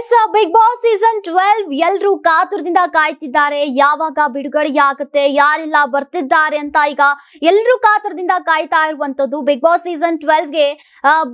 Yes Bigg Boss season twelve ಎಲ್ಲರೂ ಕಾತುರದಿಂದ ಕಾಯ್ತಿದ್ದಾರೆ. ಯಾವಾಗ ಬಿಡುಗಡೆಯಾಗುತ್ತೆ ಯಾರೆಲ್ಲ ಬರ್ತಿದ್ದಾರೆ ಅಂತ ಈಗ ಎಲ್ಲರೂ ಕಾತುರದಿಂದ ಕಾಯ್ತಾ ಇರುವಂತದ್ದು ಬಿಗ್ ಬಾಸ್ ಸೀಸನ್ ಟ್ವೆಲ್ವ್ಗೆ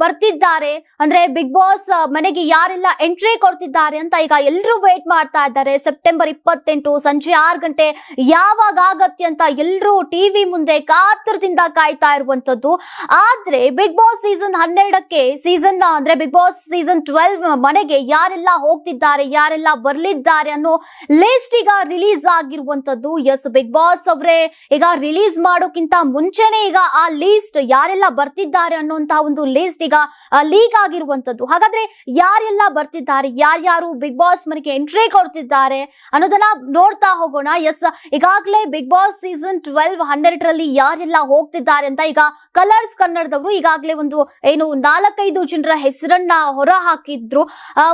ಬರ್ತಿದ್ದಾರೆ. ಅಂದ್ರೆ ಬಿಗ್ ಬಾಸ್ ಮನೆಗೆ ಯಾರೆಲ್ಲ ಎಂಟ್ರಿ ಕೊಡ್ತಿದ್ದಾರೆ ಅಂತ ಈಗ ಎಲ್ರು ವೇಟ್ ಮಾಡ್ತಾ ಇದ್ದಾರೆ. ಸೆಪ್ಟೆಂಬರ್ ಇಪ್ಪತ್ತೆಂಟು ಸಂಜೆ ಆರು ಗಂಟೆ ಯಾವಾಗ ಆಗತ್ತೆ ಅಂತ ಎಲ್ಲರೂ ಟಿವಿ ಮುಂದೆ ಕಾತುರದಿಂದ ಕಾಯ್ತಾ ಇರುವಂತದ್ದು ಆದ್ರೆ ಬಿಗ್ ಬಾಸ್ ಸೀಸನ್ ಹನ್ನೆರಡಕ್ಕೆ ಸೀಸನ್ ಅಂದ್ರೆ ಬಿಗ್ ಬಾಸ್ ಸೀಸನ್ ಟ್ವೆಲ್ವ್ ಮನೆಗೆ ಯಾರೆಲ್ಲ ಹೋಗ್ತಿದ್ದಾರೆ ಯಾರೆಲ್ಲ ಬರ್ಲಿದ್ದಾರೆ ಅನ್ನೋ ಲಿಸ್ಟ್ ಈಗ ರಿಲೀಸ್ ಆಗಿರುವಂತದ್ದು ಎಸ್ ಬಿಗ್ ಬಾಸ್ ಅವರೇ. ಈಗ ರಿಲೀಸ್ ಮಾಡೋಕ್ಕಿಂತ ಮುಂಚೆನೆ ಈಗ ಆ ಲಿಸ್ಟ್ ಯಾರೆಲ್ಲ ಬರ್ತಿದ್ದಾರೆ ಅನ್ನೋಂತಹ ಒಂದು ಲಿಸ್ಟ್ ಈಗ ಲೀಕ್ ಆಗಿರುವಂತದ್ದು ಹಾಗಾದ್ರೆ ಯಾರೆಲ್ಲ ಬರ್ತಿದ್ದಾರೆ ಯಾರ್ಯಾರು ಬಿಗ್ ಬಾಸ್ ಮನೆಗೆ ಎಂಟ್ರಿ ಕೊಡ್ತಿದ್ದಾರೆ ಅನ್ನೋದನ್ನ ನೋಡ್ತಾ ಹೋಗೋಣ. ಎಸ್ ಈಗಾಗಲೇ ಬಿಗ್ ಬಾಸ್ ಸೀಸನ್ ಟ್ವೆಲ್ವ್ ರಲ್ಲಿ ಯಾರೆಲ್ಲ ಹೋಗ್ತಿದ್ದಾರೆ ಅಂತ ಈಗ ಕಲರ್ಸ್ ಕನ್ನಡದವರು ಈಗಾಗಲೇ ಒಂದು ಏನು ನಾಲ್ಕೈದು ಜನರ ಹೆಸರನ್ನ ಹೊರ ಹಾಕಿದ್ರು ಆ,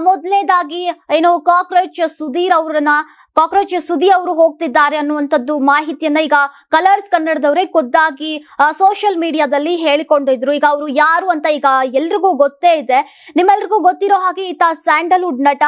ಮೊದಲನೇದಾಗಿ ಏನು ಕಾಕ್ರೋಚ್ ಸುಧೀರ್ ಅವರನ್ನ ಕಾಕ್ರೋಚ್ ಸುದಿ ಅವರು ಹೋಗ್ತಿದ್ದಾರೆ ಅನ್ನುವಂಥದ್ದು ಮಾಹಿತಿಯನ್ನ ಈಗ ಕಲರ್ಸ್ ಕನ್ನಡದವರೇ ಖುದ್ದಾಗಿ ಸೋಷಿಯಲ್ ಮೀಡಿಯಾದಲ್ಲಿ ಹೇಳಿಕೊಂಡಿದ್ರು. ಈಗ ಅವರು ಯಾರು ಅಂತ ಈಗ ಎಲ್ರಿಗೂ ಗೊತ್ತೇ ಇದೆ. ನಿಮ್ಮೆಲ್ರಿಗೂ ಗೊತ್ತಿರೋ ಹಾಗೆ ಈತ ಸ್ಯಾಂಡಲ್ವುಡ್ ನಟ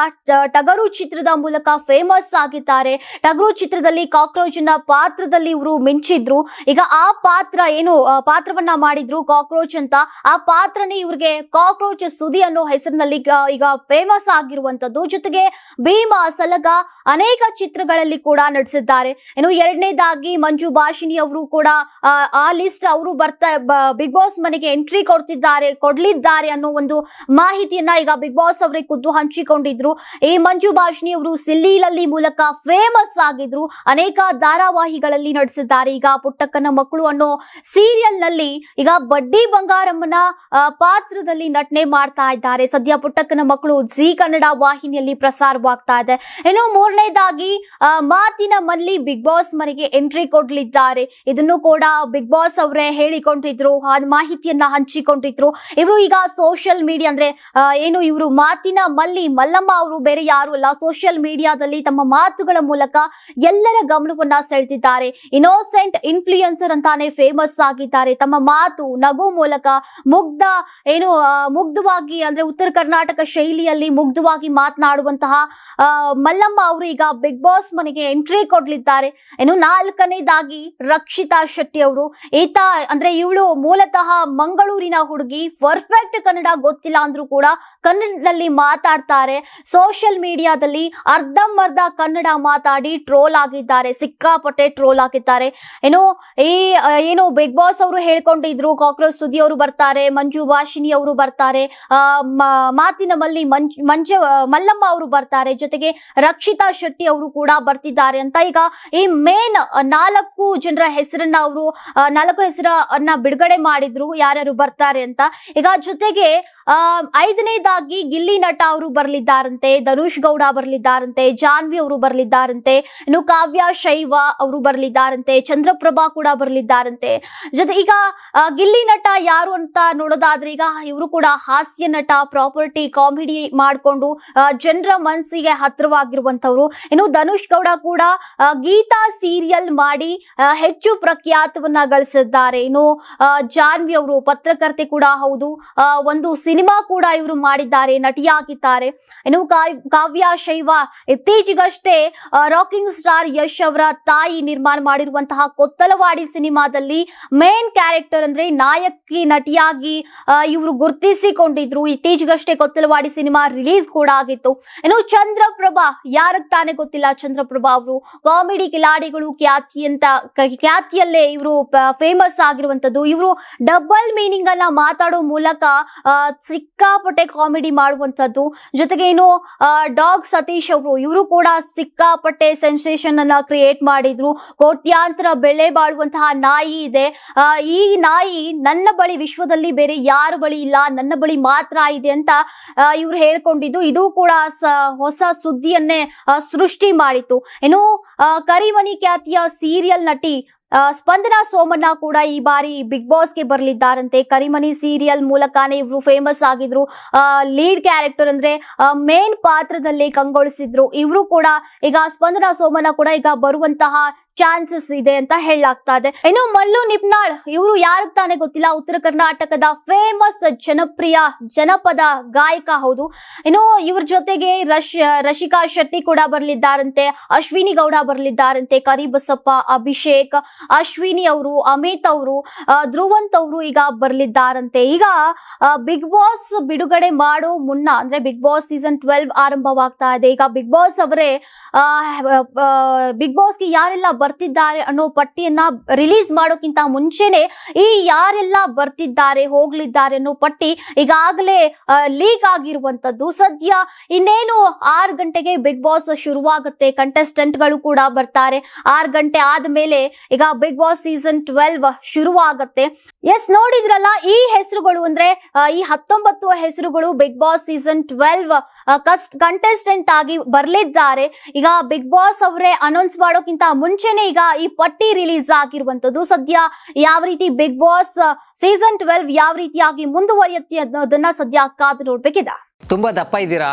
ಟಗರು ಚಿತ್ರದ ಮೂಲಕ ಫೇಮಸ್ ಆಗಿದ್ದಾರೆ. ಟಗರು ಚಿತ್ರದಲ್ಲಿ ಕಾಕ್ರೋಚ್ನ ಪಾತ್ರದಲ್ಲಿ ಇವರು ಮಿಂಚಿದ್ರು. ಈಗ ಆ ಪಾತ್ರ ಏನು ಪಾತ್ರವನ್ನ ಮಾಡಿದ್ರು ಕಾಕ್ರೋಚ್ ಅಂತ. ಆ ಪಾತ್ರನೇ ಇವ್ರಿಗೆ ಕಾಕ್ರೋಚ್ ಸುದಿ ಅನ್ನೋ ಹೆಸರಿನಲ್ಲಿ ಈಗ- ಫೇಮಸ್ ಆಗಿರುವಂತದ್ದು ಜೊತೆಗೆ ಭೀಮಾ, ಸಲಗ ಅನೇಕ ಚಿತ್ರಗಳಲ್ಲಿ ಕೂಡ ನಟಿಸಿದ್ದಾರೆ. ಇನ್ನು ಎರಡನೇದಾಗಿ ಮಂಜು ಭಾಷಿಣಿ ಅವರು ಕೂಡ ಆ, ಆ ಲಿಸ್ಟ್ ಅವರು ಬರ್ತಾ ಬಿಗ್ ಬಾಸ್ ಮನೆಗೆ ಎಂಟ್ರಿ ಕೊಡ್ತಿದ್ದಾರೆ ಕೊಡ್ಲಿದ್ದಾರೆ ಅನ್ನೋ ಒಂದು ಮಾಹಿತಿಯನ್ನ ಈಗ ಬಿಗ್ ಬಾಸ್ ಅವರೇ ಖುದ್ದು ಹಂಚಿಕೊಂಡಿದ್ರು. ಈ ಮಂಜು ಭಾಷಿಣಿ ಅವರು ಸಿಲ್ಲಿಲಲ್ಲಿ ಮೂಲಕ ಫೇಮಸ್ ಆಗಿದ್ರು. ಅನೇಕ ಧಾರಾವಾಹಿಗಳಲ್ಲಿ ನಟಿಸಿದ್ದಾರೆ. ಈಗ ಪುಟ್ಟಕ್ಕನ ಮಕ್ಕಳು ಅನ್ನೋ ಸೀರಿಯಲ್ನಲ್ಲಿ ಈಗ ಬಡ್ಡಿ ಬಂಗಾರಮ್ಮನ ಪಾತ್ರದಲ್ಲಿ ನಟನೆ ಮಾಡ್ತಾ ಇದ್ದಾರೆ. ಸದ್ಯ ಪುಟ್ಟಕ್ಕನ ಮಕ್ಕಳು ಜಿ ಕನ್ನಡ ವಾಹಿನಿಯಲ್ಲಿ ಪ್ರಸಾರವಾಗ್ತಾ ಇದೆ. ಇನ್ನು ಮೂರನೇದಾಗಿ ಆ, ಮಾತಿನ ಮಲ್ಲಿ ಬಿಗ್ ಬಾಸ್ ಮನೆಗೆ ಎಂಟ್ರಿ ಕೊಡ್ಲಿದ್ದಾರೆ. ಇದನ್ನು ಕೂಡ ಬಿಗ್ ಬಾಸ್ ಅವರೇ ಹೇಳಿಕೊಂಡಿದ್ರು ಮಾಹಿತಿಯನ್ನ ಹಂಚಿಕೊಂಡಿದ್ರು ಇವರು ಈಗ ಸೋಷಿಯಲ್ ಮೀಡಿಯಾ ಅಂದ್ರೆ ಏನು ಇವರು ಮಾತಿನ ಮಲ್ಲಿ ಮಲ್ಲಮ್ಮ ಅವರು ಬೇರೆ ಯಾರು ಅಲ್ಲ ಸೋಷಿಯಲ್ ಮೀಡಿಯಾದಲ್ಲಿ ತಮ್ಮ ಮಾತುಗಳ ಮೂಲಕ ಎಲ್ಲರ ಗಮನವನ್ನ ಸೆಳೆದಿದ್ದಾರೆ. ಇನೋಸೆಂಟ್ ಇನ್ಫ್ಲೂಯೆನ್ಸರ್ ಅಂತಾನೆ ಫೇಮಸ್ ಆಗಿದ್ದಾರೆ. ತಮ್ಮ ಮಾತು ನಗು ಮೂಲಕ ಮುಗ್ಧ ಏನು ಮುಗ್ಧವಾಗಿ ಅಂದ್ರೆ ಉತ್ತರ ಕರ್ನಾಟಕ ಶೈಲಿಯಲ್ಲಿ ಮುಗ್ಧವಾಗಿ ಮಾತನಾಡುವಂತಹ ಮಲ್ಲಮ್ಮ ಅವರು ಈಗ ಬಾಸ್ ಮನೆಗೆ ಎಂಟ್ರಿ ಕೊಡ್ಲಿದ್ದಾರೆ. ಇನ್ನು ನಾಲ್ಕನೇದಾಗಿ ರಕ್ಷಿತಾ ಶೆಟ್ಟಿ ಅವರು. ಈತ ಅಂದ್ರೆ ಇವಳು ಮೂಲತಃ ಮಂಗಳೂರಿನ ಹುಡುಗಿ. ಪರ್ಫೆಕ್ಟ್ ಕನ್ನಡ ಗೊತ್ತಿಲ್ಲ ಅಂದ್ರೂ ಕೂಡ ಕನ್ನಡದಲ್ಲಿ ಮಾತಾಡ್ತಾರೆ. ಸೋಷಿಯಲ್ ಮೀಡಿಯಾದಲ್ಲಿ ಅರ್ಧಂಬರ್ಧ ಕನ್ನಡ ಮಾತಾಡಿ ಟ್ರೋಲ್ ಆಗಿದ್ದಾರೆ. ಸಿಕ್ಕಾಪಟ್ಟೆ ಟ್ರೋಲ್ ಆಗಿದ್ದಾರೆ. ಏನು ಈ ಏನು ಬಿಗ್ ಬಾಸ್ ಅವರು ಹೇಳ್ಕೊಂಡಿದ್ರು. ಕಾಕ್ರೋಚ್ ಸುದ್ದಿ ಅವರು ಬರ್ತಾರೆ. ಮಂಜು ಭಾಷಿಣಿ ಅವರು ಬರ್ತಾರೆ. ಮಾತಿನ ಮಲ್ಲಿ ಮಂಜ್, ಮಂಜ, ಮಲ್ಲಮ್ಮ ಅವರು ಬರ್ತಾರೆ. ಜೊತೆಗೆ ರಕ್ಷಿತಾ ಶೆಟ್ಟಿ ಅವರು ಕೂಡ ಬರ್ತಿದ್ದಾರೆ ಅಂತ ಈಗ ಈ ಮೇನ್ ನಾಲ್ಕು ಜನರ ಹೆಸರನ್ನ ಅವರು ನಾಲ್ಕು ಹೆಸರನ್ನ ಬಿಡುಗಡೆ ಮಾಡಿದ್ರು ಯಾರ್ಯಾರು ಬರ್ತಾರೆ ಅಂತ. ಈಗ ಜೊತೆಗೆ ಐದನೇದಾಗಿ ಗಿಲ್ಲಿ ನಟ ಅವರು ಬರ್ಲಿದ್ದಾರಂತೆ, ಧನುಷ್ ಗೌಡ ಬರ್ಲಿದ್ದಾರಂತೆ, ಜಾನ್ವಿ ಅವರು ಬರ್ಲಿದ್ದಾರಂತೆ, ಇನ್ನು ಕಾವ್ಯ, ಶೈವ ಅವರು ಬರ್ಲಿದ್ದಾರಂತೆ, ಚಂದ್ರಪ್ರಭಾ ಕೂಡ ಬರ್ಲಿದ್ದಾರಂತೆ. ಜೊತೆ ಈಗ ಗಿಲ್ಲಿ ನಟ ಯಾರು ಅಂತ ನೋಡೋದಾದ್ರೆ ಈಗ ಇವರು ಕೂಡ ಹಾಸ್ಯ ನಟ, ಪ್ರಾಪರ್ಟಿ ಕಾಮಿಡಿ ಮಾಡಿಕೊಂಡು ಜನರ ಮನಸ್ಸಿಗೆ ಹತ್ತಿರವಾಗಿರುವಂತವ್ರು ಇನ್ನು ಧನುಷ್ ಗೌಡ ಕೂಡ ಗೀತಾ ಸೀರಿಯಲ್ ಮಾಡಿ ಹೆಚ್ಚು ಪ್ರಖ್ಯಾತವನ್ನ ಗಳಿಸಿದ್ದಾರೆ. ಇನ್ನು ಜಾನ್ವಿ ಅವರು ಪತ್ರಕರ್ತೆ ಕೂಡ ಹೌದು. ಒಂದು ಸಿನಿಮಾ ಕೂಡ ಇವರು ಮಾಡಿದ್ದಾರೆ, ನಟಿಯಾಗಿದ್ದಾರೆ. ಇನ್ನು ಕಾವ್- ಕಾವ್ಯ, ಶೈವ ಇತ್ತೀಚೆಗಷ್ಟೇ ರಾಕಿಂಗ್ ಸ್ಟಾರ್ ಯಶ್ ಅವರ ತಾಯಿ ನಿರ್ಮಾಣ ಮಾಡಿರುವಂತಹ ಕೊತ್ತಲವಾಡಿ ಸಿನಿಮಾದಲ್ಲಿ ಮೇನ್ ಕ್ಯಾರೆಕ್ಟರ್ ಅಂದ್ರೆ ನಾಯಕಿ ನಟಿಯಾಗಿ ಇವರು ಗುರುತಿಸಿಕೊಂಡಿದ್ರು. ಇತ್ತೀಚೆಗಷ್ಟೇ ಕೊತ್ತಲವಾಡಿ ಸಿನಿಮಾ ರಿಲೀಸ್ ಕೂಡ ಆಗಿತ್ತು. ಇನ್ನು ಚಂದ್ರಪ್ರಭಾ ಯಾರಕ್ ತಾನೇ ಗೊತ್ತಿಲ್ಲ ಚಂದ್ರಪ್ರಭಾ ಅವರು? ಕಾಮಿಡಿ ಕಿಲಾಡಿಗಳು ಖ್ಯಾತಿಯಂತ ಖ್ಯಾತಿಯಲ್ಲೇ ಇವರು ಫೇಮಸ್ ಆಗಿರುವಂತದ್ದು ಇವರು ಡಬಲ್ ಮೀನಿಂಗ್ ಅನ್ನ ಮಾತಾಡೋ ಮೂಲಕ ಸಿಕ್ಕಾಪಟ್ಟೆ ಕಾಮಿಡಿ ಮಾಡುವಂತದ್ದು ಜೊತೆಗೆ ಇನ್ನು ಡಾಗ್ ಸತೀಶ್ ಅವರು, ಇವರು ಕೂಡ ಸಿಕ್ಕಾಪಟ್ಟೆ ಸೆನ್ಸೇಷನ್ ಅನ್ನ ಕ್ರಿಯೇಟ್ ಮಾಡಿದ್ರು. ಕೋಟ್ಯಾಂತರ ಬೆಲೆ ಬಾಳುವಂತಹ ನಾಯಿ ಇದೆ. ಈ ನಾಯಿ ನನ್ನ ಬಳಿ ವಿಶ್ವದಲ್ಲಿ ಬೇರೆ ಯಾರ ಬಳಿ ಇಲ್ಲ, ನನ್ನ ಬಳಿ ಮಾತ್ರ ಇದೆ ಅಂತ ಇವ್ರು ಹೇಳ್ಕೊಂಡಿದ್ದು. ಇದು ಕೂಡ ಹೊಸ ಸುದ್ದಿಯನ್ನೇ ಸೃಷ್ಟಿ ಮಾಡಿತು ಏನು ಕರಿಮನಿ ಖ್ಯಾತಿಯ ಸೀರಿಯಲ್ ನಟಿ ಸ್ಪಂದನಾ ಸೋಮಣ್ಣ ಕೂಡ ಈ ಬಾರಿ ಬಿಗ್ ಬಾಸ್ಗೆ ಬರಲಿದ್ದಾರಂತೆ. ಕರಿಮನಿ ಸೀರಿಯಲ್ ಮೂಲಕನೇ ಇವರು ಫೇಮಸ್ ಆಗಿದ್ರು. ಲೀಡ್ ಕ್ಯಾರೆಕ್ಟರ್ ಅಂದ್ರೆ ಮೇನ್ ಪಾತ್ರದಲ್ಲಿ ಕಂಗೊಳಿಸಿದ್ರು. ಇವರು ಕೂಡ ಈಗ ಸ್ಪಂದನಾ ಸೋಮಣ್ಣ ಕೂಡ ಈಗ ಬರುವಂತಹ ಚಾನ್ಸಸ್ ಇದೆ ಅಂತ ಹೇಳಲಾಗ್ತಾ ಇದೆ. ಇನ್ನು ಮಲ್ಲು ನಿಪ್ನಾಳ್, ಇವರು ಯಾರು ತಾನೇ ಗೊತ್ತಿಲ್ಲ, ಉತ್ತರ ಕರ್ನಾಟಕದ ಫೇಮಸ್ ಜನಪ್ರಿಯ ಜನಪದ ಗಾಯಕ ಹೌದು. ಇನ್ನು ಇವ್ರ ಜೊತೆಗೆ ರಶ್, ರಶಿಕಾ ಶೆಟ್ಟಿ ಕೂಡ ಬರಲಿದ್ದಾರಂತೆ, ಅಶ್ವಿನಿ ಗೌಡ ಬರಲಿದ್ದಾರಂತೆ ಕರಿಬಸಪ್ಪ ಅಭಿಷೇಕ್, ಅಶ್ವಿನಿ ಅವರು, ಅಮಿತ್ ಅವರು ಧ್ರುವಂತ್ ಅವರು ಈಗ ಬರಲಿದ್ದಾರಂತೆ. ಈಗ ಬಿಗ್ ಬಾಸ್ ಬಿಡುಗಡೆ ಮಾಡೋ ಮುನ್ನ, ಅಂದ್ರೆ ಬಿಗ್ ಬಾಸ್ ಸೀಸನ್ ಟ್ವೆಲ್ವ್ ಆರಂಭವಾಗ್ತಾ ಇದೆ. ಈಗ ಬಿಗ್ ಬಾಸ್ ಅವರೇ ಬಿಗ್ ಬಾಸ್ಗೆ ಯಾರೆಲ್ಲ ಬರ್ತಿದ್ದಾರೆ ಅನ್ನೋ ಪಟ್ಟಿಯನ್ನ ರಿಲೀಸ್ ಮಾಡೋಕ್ಕಿಂತ ಮುಂಚೆನೆ ಈ ಯಾರೆಲ್ಲ ಬರ್ತಿದ್ದಾರೆ, ಹೋಗ್ಲಿದ್ದಾರೆ ಅನ್ನೋ ಪಟ್ಟಿ ಈಗಾಗಲೇ ಲೀಕ್ ಆಗಿರುವಂತದ್ದು ಸದ್ಯ ಇನ್ನೇನು ಆರು ಗಂಟೆಗೆ ಬಿಗ್ ಬಾಸ್ ಶುರುವಾಗುತ್ತೆ. ಕಂಟೆಸ್ಟೆಂಟ್ಗಳು ಕೂಡ ಬರ್ತಾರೆ. ಆರು ಗಂಟೆ ಆದ್ಮೇಲೆ ಈಗ ಬಿಗ್ ಬಾಸ್ ಸೀಸನ್ ಟ್ವೆಲ್ವ್ ಶುರುವಾಗುತ್ತೆ. ಎಸ್ ನೋಡಿದ್ರಲ್ಲ, ಈ ಹೆಸರುಗಳು ಅಂದ್ರೆ ಈ ಹತ್ತೊಂಬತ್ತು ಹೆಸರುಗಳು ಬಿಗ್ ಬಾಸ್ ಸೀಸನ್ ಟ್ವೆಲ್ವ್ ಕಸ್ಟ್ ಕಂಟೆಸ್ಟೆಂಟ್ ಆಗಿ ಬರ್ಲಿದ್ದಾರೆ. ಈಗ ಬಿಗ್ ಬಾಸ್ ಅವರೇ ಅನೌನ್ಸ್ ಮಾಡೋಕ್ಕಿಂತ ಮುಂಚೆನೆ ಈಗ ಈ ಪಟ್ಟಿ ರಿಲೀಸ್ ಆಗಿರುವಂತದ್ದು ಸದ್ಯ ಯಾವ ರೀತಿ ಬಿಗ್ ಬಾಸ್ ಸೀಸನ್ ಟ್ವೆಲ್ವ್ ಯಾವ ರೀತಿಯಾಗಿ ಮುಂದುವರಿಯುತ್ತೆ ಅನ್ನೋದನ್ನ ಸದ್ಯ ಕಾದು ನೋಡ್ಬೇಕಿದೆ. ತುಂಬಾ ದಪ್ಪ ಇದ್ದೀರಾ?